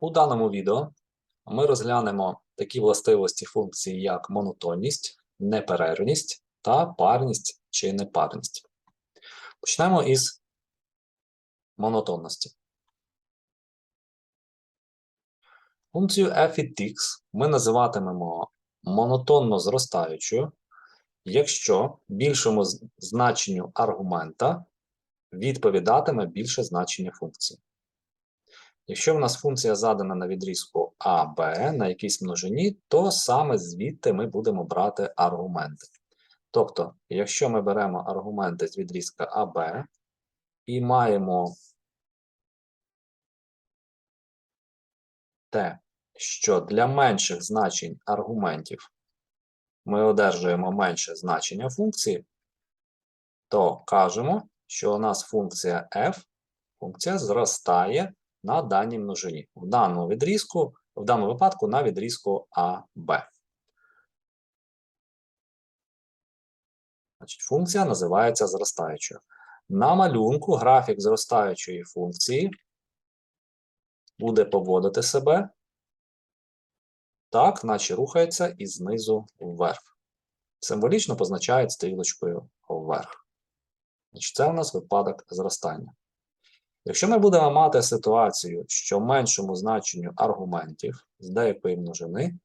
У даному відео ми розглянемо такі властивості функції, як монотонність, неперервність та парність чи непарність. Почнемо із монотонності. Функцію f від x ми називатимемо монотонно зростаючою, якщо більшому значенню аргумента відповідатиме більше значення функції. Якщо в нас функція задана на відрізку а, b на якійсь множині, то саме звідти ми будемо брати аргументи. Тобто, якщо ми беремо аргументи з відрізка АБ і маємо те, що для менших значень аргументів ми одержуємо менше значення функції, то кажемо, що у нас функція f, функція зростає на даній множині. В даному відрізку, в даному випадку на відрізку АБ. Значить, функція називається зростаючою. На малюнку графік зростаючої функції буде поводити себе так, наче рухається із знизу вверх. Символічно позначають стрілочкою вверх. Значить, це у нас випадок зростання. Якщо ми будемо мати ситуацію, що меншому значенню аргументів з деякої множини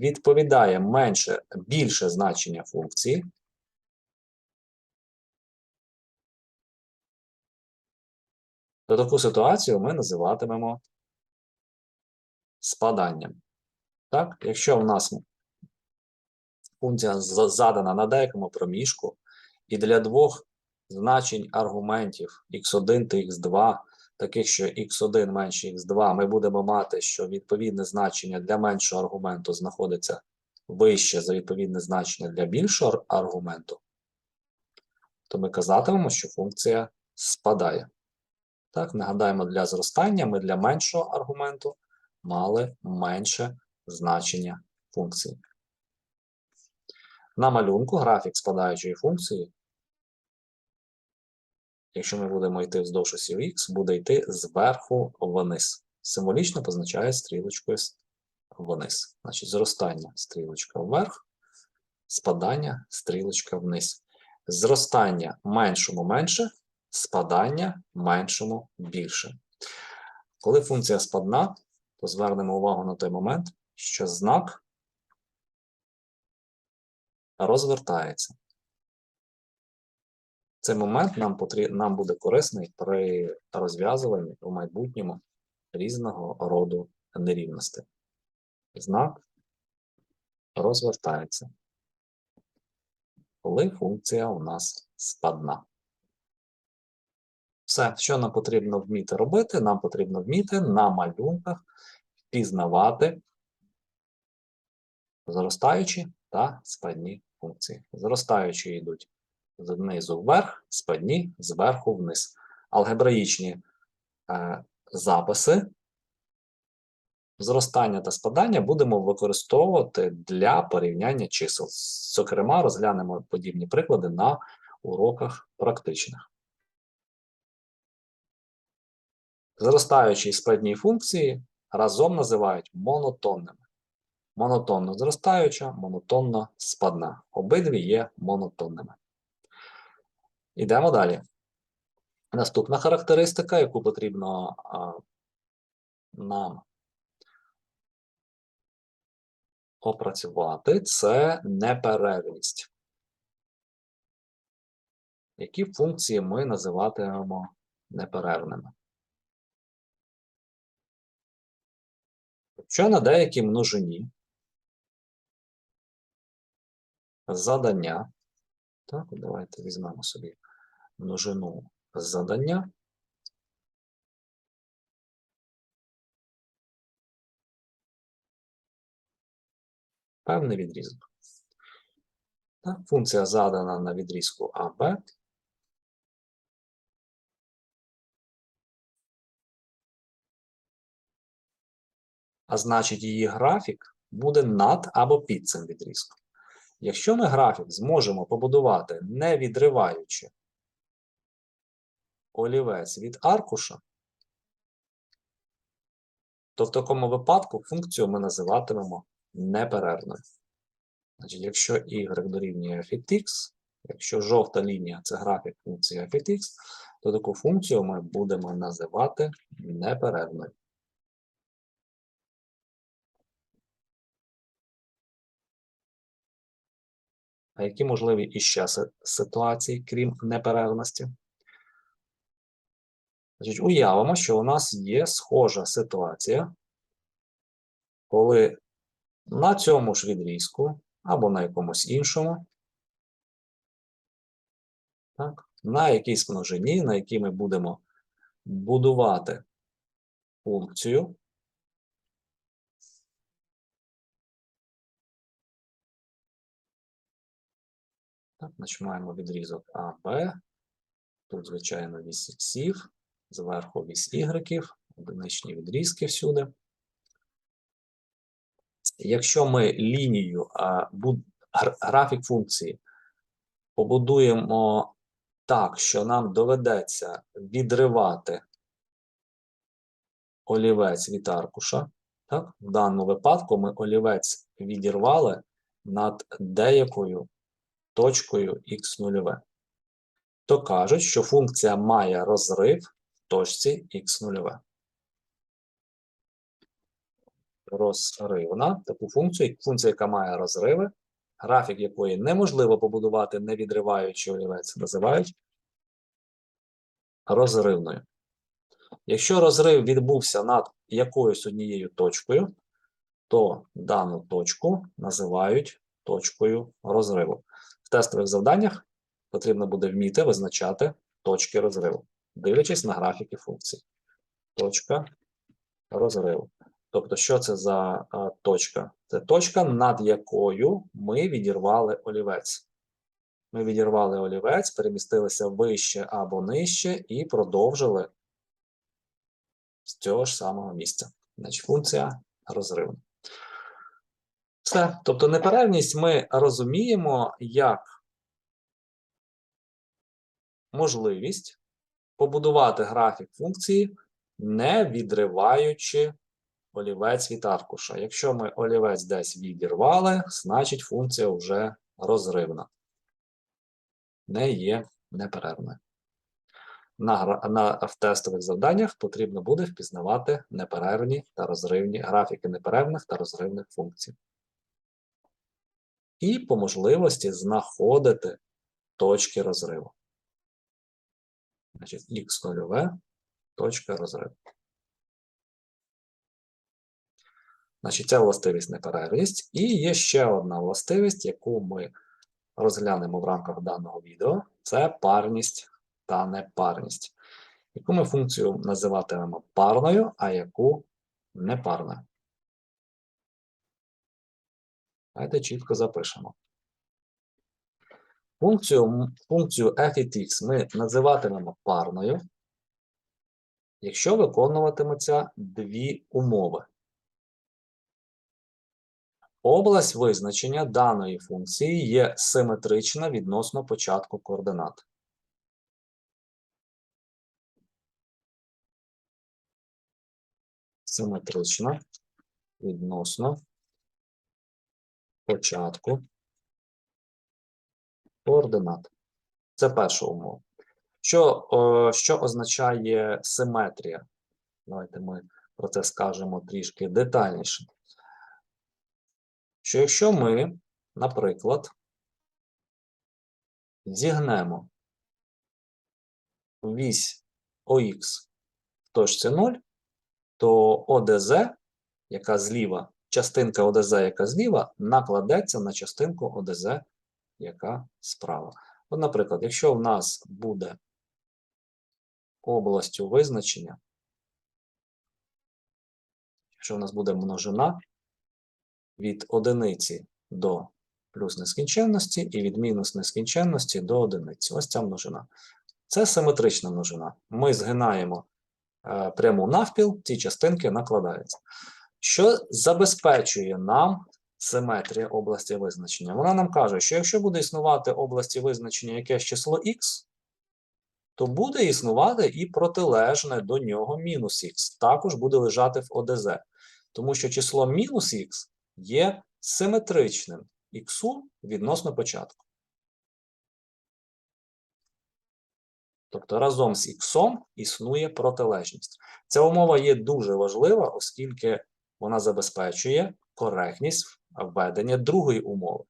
відповідає менше, більше значення функції, то таку ситуацію ми називатимемо спаданням. Так? Якщо в нас функція задана на деякому проміжку, і для двох значень аргументів x1 та x2, таких, що x1 менше x2, ми будемо мати, що відповідне значення для меншого аргументу знаходиться вище за відповідне значення для більшого аргументу, то ми казатимемо, що функція спадає. Так, нагадаємо, для зростання ми для меншого аргументу мали менше значення функції. На малюнку графік спадаючої функції, якщо ми будемо йти вздовж осі Х, буде йти зверху вниз. Символічно позначає стрілочкою вниз. Значить, зростання стрілочка вверх, спадання стрілочка вниз. Зростання меншому менше, спадання меншому більше. Коли функція спадна, то звернемо увагу на той момент, що знак розвертається. Цей момент нам, потрі... нам буде корисний при розв'язуванні в майбутньому різного роду нерівностей. Знак розвертається, коли функція у нас спадна. Все, що нам потрібно вміти робити, нам потрібно вміти на малюнках впізнавати зростаючі та спадні функції. Зростаючі йдуть знизу вверх, спадні зверху вниз. Алгебраїчні е, записи зростання та спадання будемо використовувати для порівняння чисел. Зокрема, розглянемо подібні приклади на уроках практичних. Зростаючі і спадні функції разом називають монотонними. Монотонно зростаюча, монотонно спадна. Обидві є монотонними. Ідемо далі. Наступна характеристика, яку потрібно нам опрацювати, це неперервність. Які функції ми називатимемо неперервними? Якщо на деякій множині задання, так, давайте візьмемо собі множину задання. Певний відрізок. Так, функція задана на відрізку АБ. А значить, її графік буде над або під цим відрізком. Якщо ми графік зможемо побудувати, не відриваючи олівець від аркуша, то в такому випадку функцію ми називатимемо неперервною. Значить, якщо y дорівнює від x, якщо жовта лінія це графік функції від x, то таку функцію ми будемо називати неперервною. А які можливі іще ситуації, крім неперервності? Значить, уявимо, що у нас є схожа ситуація, коли на цьому ж відрізку або на якомусь іншому, так, на якійсь множині, на якій ми будемо будувати функцію, Так, значить, маємо відрізок АБ. Тут, звичайно, вісь іксів, зверху вісь ігреків, одиничні відрізки всюди. Якщо ми лінію, графік функції побудуємо так, що нам доведеться відривати олівець від аркуша, так? в даному випадку ми олівець відірвали над деякою точкою х0, то кажуть, що функція має розрив точці х0. Розривна. Таку функцію, функція, яка має розриви, графік якої неможливо побудувати, не відриваючи олівець, називають розривною. Якщо розрив відбувся над якоюсь однією точкою, то дану точку називають точкою розриву. В тестових завданнях потрібно буде вміти визначати точки розриву, дивлячись на графіки функцій. Точка розриву. Тобто, що це за а, точка? Це точка, над якою ми відірвали олівець. Ми відірвали олівець, перемістилися вище або нижче і продовжили з цього ж самого місця. Значить, функція розриву. Все. Тобто неперервність ми розуміємо як можливість побудувати графік функції, не відриваючи олівець від аркуша. Якщо ми олівець десь відірвали, значить функція вже розривна. Не є неперервною. На, на, в тестових завданнях потрібно буде впізнавати неперервні та розривні графіки неперервних та розривних функцій. І по можливості знаходити точки розриву. Значить, х0 точка розриву. Значить, це властивість неперервність. І є ще одна властивість, яку ми розглянемо в рамках даного відео. Це парність та непарність. Яку ми функцію називатимемо парною, а яку непарною. Давайте чітко запишемо. Функцію, функцію f від x ми називатимемо парною, якщо виконуватимуться дві умови. Область визначення даної функції є симетрична відносно початку координат. Симетрична відносно початку координат. Це перша умова. Що, е, що означає симетрія? Давайте ми про це скажемо трішки детальніше. Що якщо ми, наприклад, зігнемо вісь ОХ в точці 0, то ОДЗ, яка зліва, частинка ОДЗ, яка зліва, накладеться на частинку ОДЗ, яка справа. От, наприклад, якщо в нас буде областю визначення, якщо в нас буде множина від одиниці до плюс нескінченності і від мінус нескінченності до одиниці. Ось ця множина. Це симетрична множина. Ми згинаємо е, пряму навпіл, ці частинки накладаються. Що забезпечує нам симетрія області визначення? Вона нам каже, що якщо буде існувати області визначення якесь число х, то буде існувати і протилежне до нього мінус х. Також буде лежати в ОДЗ. Тому що число мінус х є симетричним х відносно початку. Тобто разом з х існує протилежність. Ця умова є дуже важлива, оскільки вона забезпечує коректність введення другої умови.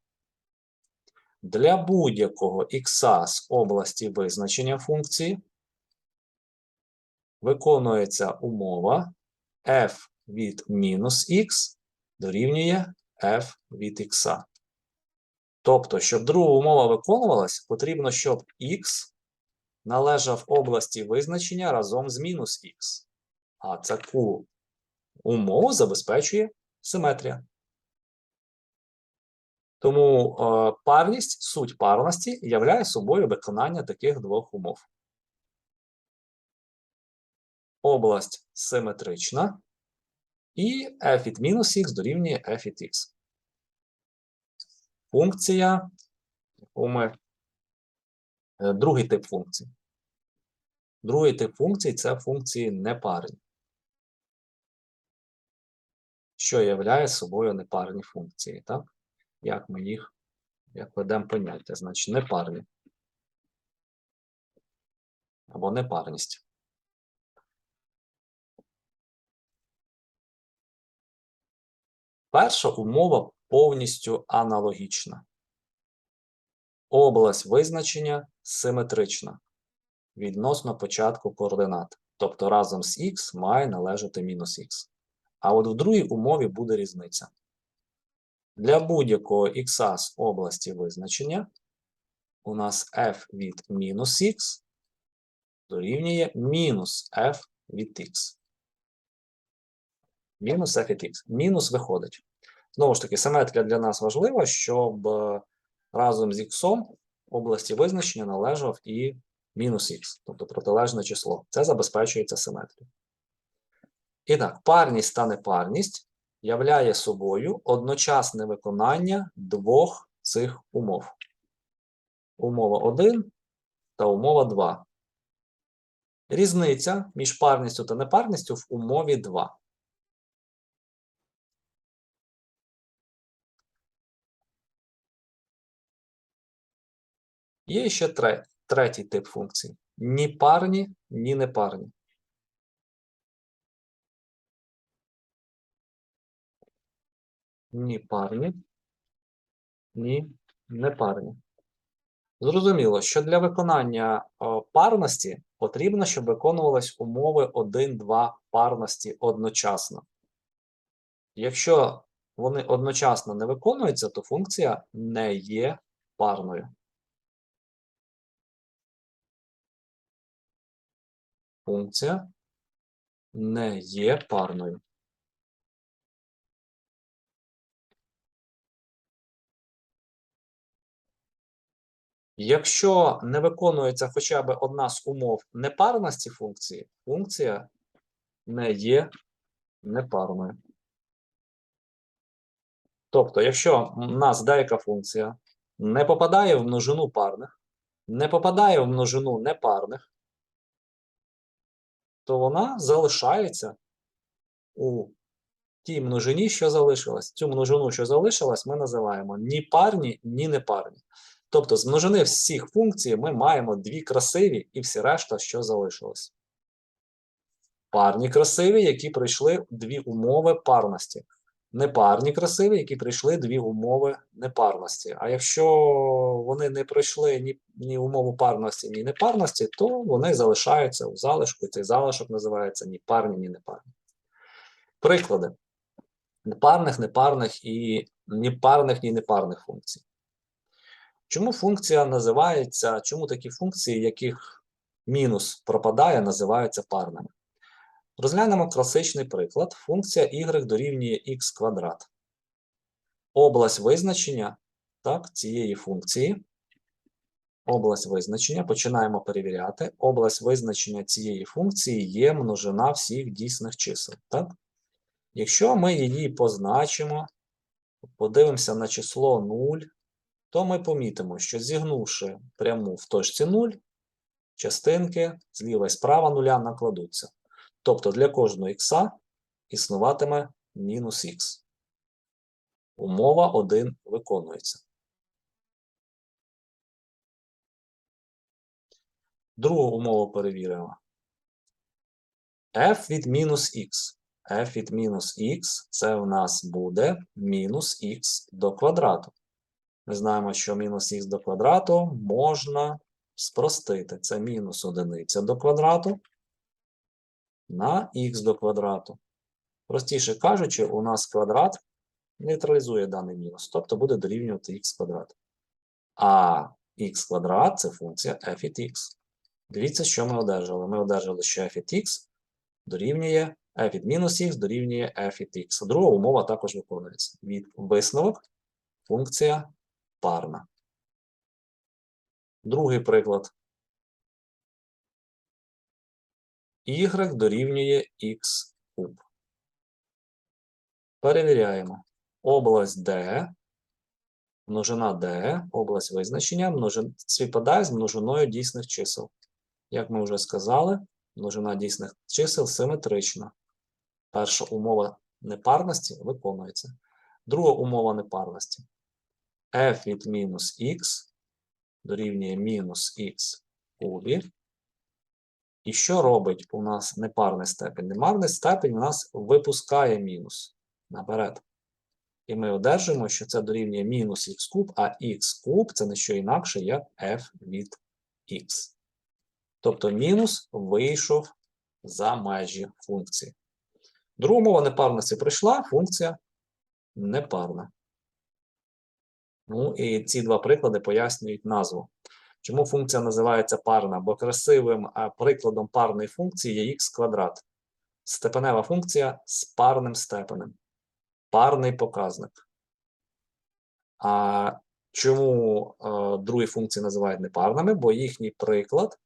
Для будь-якого х з області визначення функції виконується умова f від мінус х дорівнює f від х. Тобто, щоб друга умова виконувалась, потрібно, щоб х належав області визначення разом з мінус х. А таку умову забезпечує симетрія. Тому е, парність, суть парності являє собою виконання таких двох умов. Область симетрична, і f від мінус х дорівнює f від х. Функція, яку ми Е, Другий тип функцій. Другий тип функцій це функції непарні. Що являє собою непарні функції, так? Як ми їх як ведемо поняття, значить непарні. Або непарність. Перша умова повністю аналогічна. Область визначення симетрична відносно початку координат. Тобто разом з х має належати мінус х. А от в другій умові буде різниця. Для будь-якого х з області визначення у нас f від мінус х дорівнює мінус f від х. Мінус f від х. Мінус виходить. Знову ж таки, симетрія для нас важлива, щоб е, разом з х області визначення належав і мінус х, тобто протилежне число. Це забезпечується симетрією. І так, парність та непарність являє собою одночасне виконання двох цих умов. Умова 1 та умова 2. Різниця між парністю та непарністю в умові 2. Є ще третій тип функцій. Ні парні, ні непарні. Ні парні, ні непарні. Зрозуміло, що для виконання парності потрібно, щоб виконувались умови 1-2 парності одночасно. Якщо вони одночасно не виконуються, то функція не є парною. Функція не є парною. Якщо не виконується хоча б одна з умов непарності функції, функція не є непарною. Тобто, якщо в нас деяка функція не попадає в множину парних, не попадає в множину непарних, то вона залишається у тій множині, що залишилась. Цю множину, що залишилась, ми називаємо ні парні, ні непарні. Тобто з множини всіх функцій ми маємо дві красиві і всі решта, що залишилось. Парні красиві, які пройшли дві умови парності. Непарні красиві, які пройшли дві умови непарності. А якщо вони не пройшли ні, ні умову парності, ні непарності, то вони залишаються у залишку, і цей залишок називається ні парні, ні непарні. Приклади непарних, непарних і ні парних, ні непарних функцій. Чому функція називається, чому такі функції, яких мінус пропадає, називаються парними? Розглянемо класичний приклад. Функція y дорівнює x квадрат. Область визначення так, цієї функції. Область визначення, починаємо перевіряти. Область визначення цієї функції є множина всіх дійсних чисел. Так? Якщо ми її позначимо, подивимося на число 0, то ми помітимо, що зігнувши пряму в точці 0, частинки зліва і справа нуля накладуться. Тобто для кожного х існуватиме мінус х. Умова 1 виконується. Другу умову перевіримо. f від мінус х. f від мінус х це у нас буде мінус х до квадрату. Ми знаємо, що мінус х до квадрату можна спростити. Це мінус одиниця до квадрату на х до квадрату. Простіше кажучи, у нас квадрат нейтралізує даний мінус, тобто буде дорівнювати х квадрат. А х квадрат це функція f від х. Дивіться, що ми одержали. Ми одержали, що f від х дорівнює f від мінус х дорівнює f від х. Друга умова також виконується. Від висновок функція парна. Другий приклад. y дорівнює x куб. Перевіряємо. Область D, множина D, область визначення, множин... співпадає з множиною дійсних чисел. Як ми вже сказали, множина дійсних чисел симетрична. Перша умова непарності виконується. Друга умова непарності. F від мінус х дорівнює мінус х кубі. І що робить у нас непарний степень? Непарний степень у нас випускає мінус наперед. І ми одержимо, що це дорівнює мінус х куб, а х куб це не що інакше, як f від х. Тобто мінус вийшов за межі функції. Друга умова непарності прийшла, функція непарна. Ну і ці два приклади пояснюють назву. Чому функція називається парна? Бо красивим прикладом парної функції є х квадрат. Степенева функція з парним степенем. Парний показник. А чому а, другі функції називають непарними? Бо їхній приклад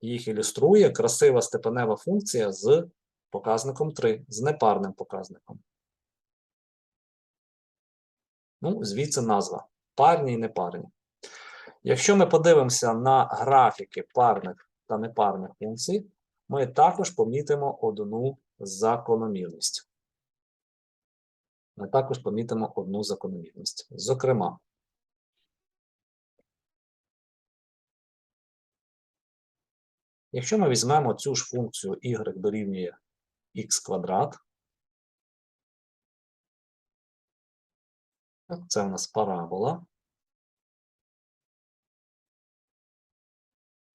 їх ілюструє красива степенева функція з показником 3, з непарним показником. Ну, звідси назва. Парні і непарні. Якщо ми подивимося на графіки парних та непарних функцій, ми також помітимо одну закономірність. Ми також помітимо одну закономірність. Зокрема, якщо ми візьмемо цю ж функцію y дорівнює х квадрат, це у нас парабола.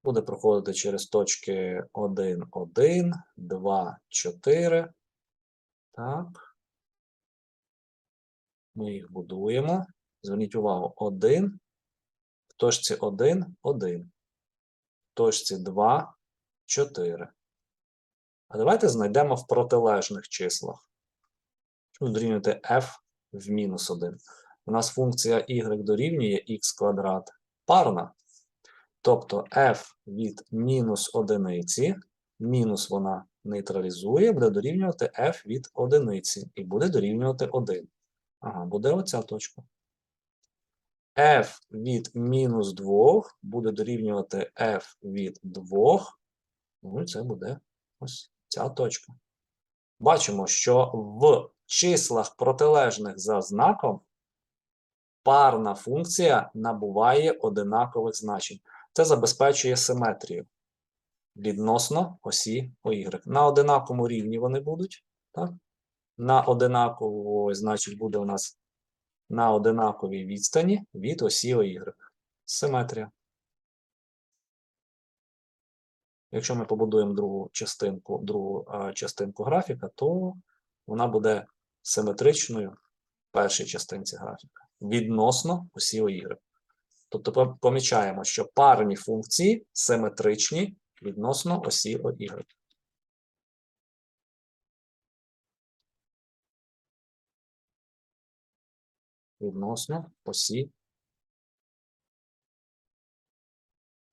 Буде проходити через точки 1, 1, 2, 4. Так. Ми їх будуємо. Зверніть увагу, 1, в точці 1, 1, в точці 2, 4. А давайте знайдемо в протилежних числах. Дорівнювати f в мінус 1. У нас функція y дорівнює х квадрат парна. Тобто f від мінус одиниці, мінус вона нейтралізує, буде дорівнювати f від одиниці і буде дорівнювати 1. Ага, буде оця точка. f від мінус 2 буде дорівнювати f від 2. Ну і це буде ось ця точка. Бачимо, що в числах протилежних за знаком парна функція набуває одинакових значень. Це забезпечує симетрію відносно осі OY. На одинаковому рівні вони будуть. Так? На одинаково, значить, буде у нас на одинаковій відстані від осі OY. Симетрія. Якщо ми побудуємо другу частинку другу а, частинку графіка, то вона буде симетричною в першій частинці графіка відносно осі OY. Тобто помічаємо, що парні функції симетричні відносно осі OY. Відносно осі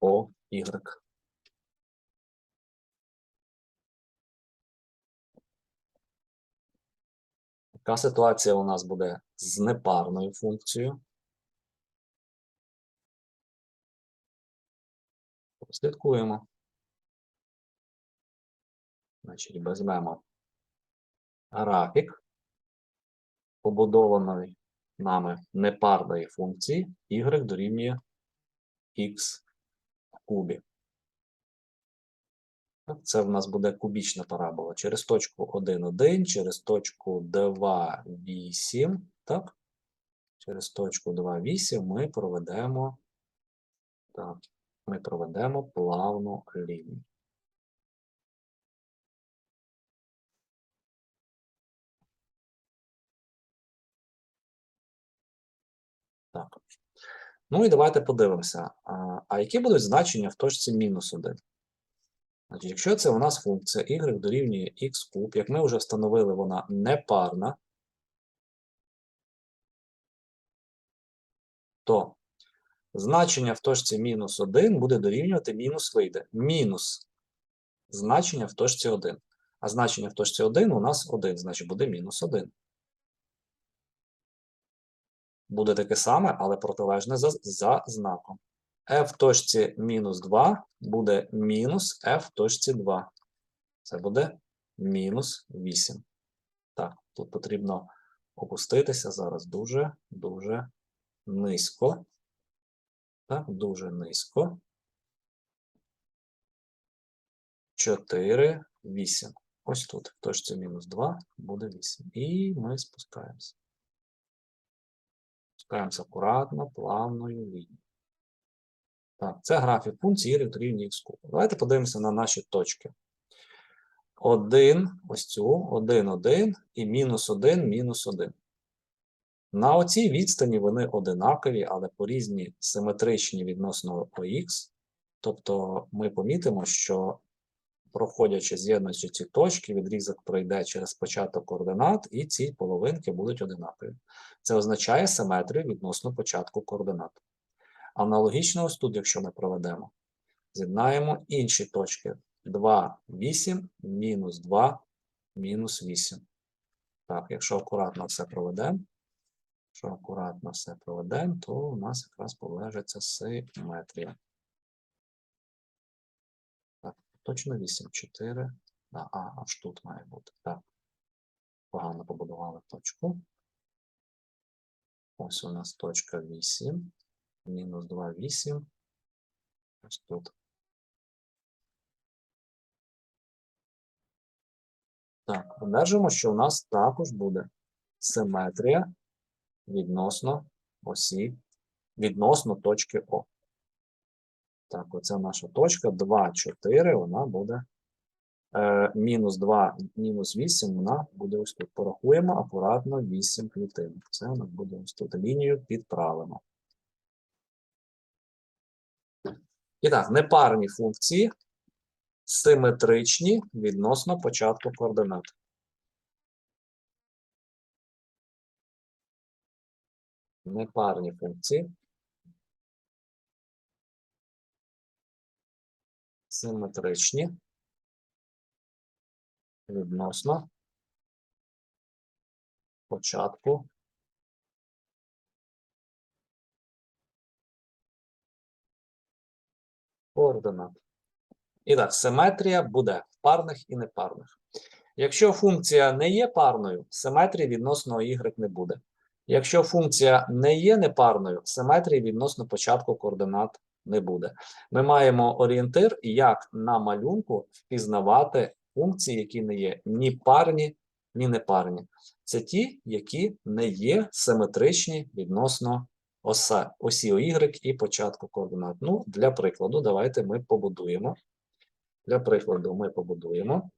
OY. Така ситуація у нас буде з непарною функцією. Слідкуємо. Значить, візьмемо графік побудованої нами непарної функції y дорівнює x в кубі. Це в нас буде кубічна парабола. Через точку 1, 1, через точку 2, 8, так? Через точку 2, 8 ми проведемо, так, ми проведемо плавну лінію. Так. Ну і давайте подивимося, а які будуть значення в точці мінус 1? Якщо це у нас функція y дорівнює x куб, як ми вже встановили, вона непарна, то значення в точці мінус 1 буде дорівнювати мінус вийде. Мінус значення в точці 1. А значення в точці 1 у нас 1, значить буде мінус 1. Буде таке саме, але протилежне за, за знаком. F точці мінус 2 буде мінус f точці 2. Це буде мінус 8. Так, тут потрібно опуститися зараз дуже, дуже низько. Так, дуже низько. 4, 8. Ось тут, в точці мінус 2 буде 8. І ми спускаємося. Спускаємося акуратно, плавною лінією. Так, це графік функції y дорівнює x куб. Давайте подивимося на наші точки. 1, ось цю, 1, 1 і мінус 1, мінус 1. На оцій відстані вони одинакові, але по різні симетричні відносно ОХ. Тобто ми помітимо, що проходячи, з'єднуючи ці точки, відрізок пройде через початок координат, і ці половинки будуть одинакові. Це означає симетрію відносно початку координат. Аналогічно ось тут, якщо ми проведемо, з'єднаємо інші точки. 2, 8, мінус 2, мінус 8. Так, якщо акуратно все проведемо, якщо акуратно все проведемо, то у нас якраз полежиться симетрія. Так, точно 8, 4. Да, а, аж тут має бути. Так. Погано побудували точку. Ось у нас точка 8 мінус 2, 8. Ось тут. Так, одержимо, що у нас також буде симетрія відносно осі, відносно точки О. Так, оце наша точка 2, 4, вона буде е, мінус 2, мінус 8, вона буде ось тут. Порахуємо акуратно 8 клітин. Це у нас буде ось тут. Лінію підправимо. І так, непарні функції симетричні відносно початку координат. Непарні функції. Симетричні відносно початку координат. І так, симетрія буде в парних і непарних. Якщо функція не є парною, симетрії відносно y не буде. Якщо функція не є непарною, симетрії відносно початку координат не буде. Ми маємо орієнтир, як на малюнку впізнавати функції, які не є ні парні, ні непарні. Це ті, які не є симетричні відносно оса, осі Y і початку координат. Ну, для прикладу, давайте ми побудуємо. Для прикладу, ми побудуємо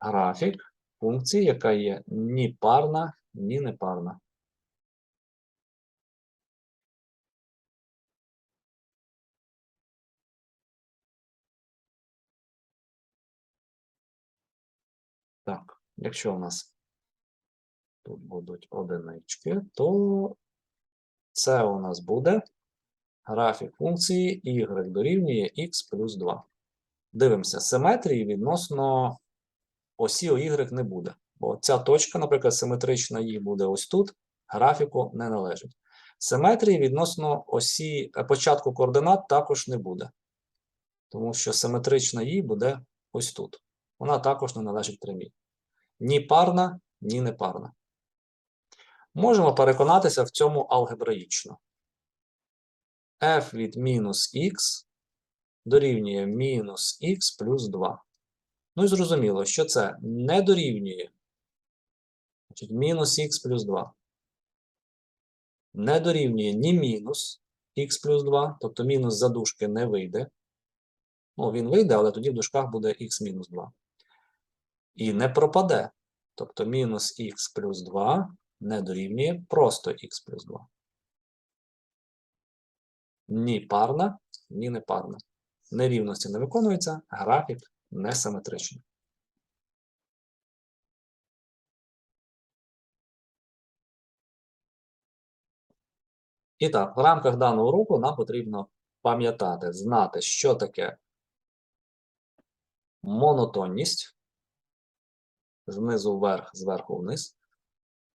графік функції, яка є ні парна, ні непарна. Так, якщо у нас тут будуть одинички, то це у нас буде графік функції y дорівнює x плюс 2. Дивимося, симетрії відносно осі y не буде. Бо ця точка, наприклад, симетрична їй буде ось тут, графіку не належить. Симетрії відносно осі е, початку координат також не буде. Тому що симетрична їй буде ось тут. Вона також не належить прямій. Ні парна, ні непарна. Можемо переконатися в цьому алгебраїчно. f від мінус х дорівнює мінус х плюс 2. Ну і зрозуміло, що це не дорівнює. Значить, мінус х плюс 2. Не дорівнює ні мінус х плюс 2, тобто мінус за дужки не вийде. Ну, він вийде, але тоді в дужках буде х мінус 2. І не пропаде. Тобто мінус х плюс 2 не дорівнює просто х плюс 2. Ні парна, ні непарна. Нерівності не виконуються, графік несиметричний. І так, в рамках даного уроку нам потрібно пам'ятати, знати, що таке монотонність знизу вверх, зверху вниз.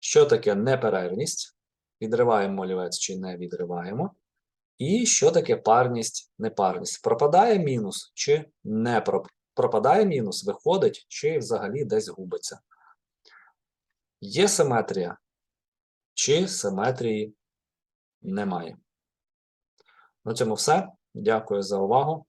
Що таке неперервність? Відриваємо олівець чи не відриваємо. І що таке парність, непарність? Пропадає мінус чи не проп- пропадає мінус, виходить, чи взагалі десь губиться. Є симетрія, чи симетрії немає. На цьому все. Дякую за увагу.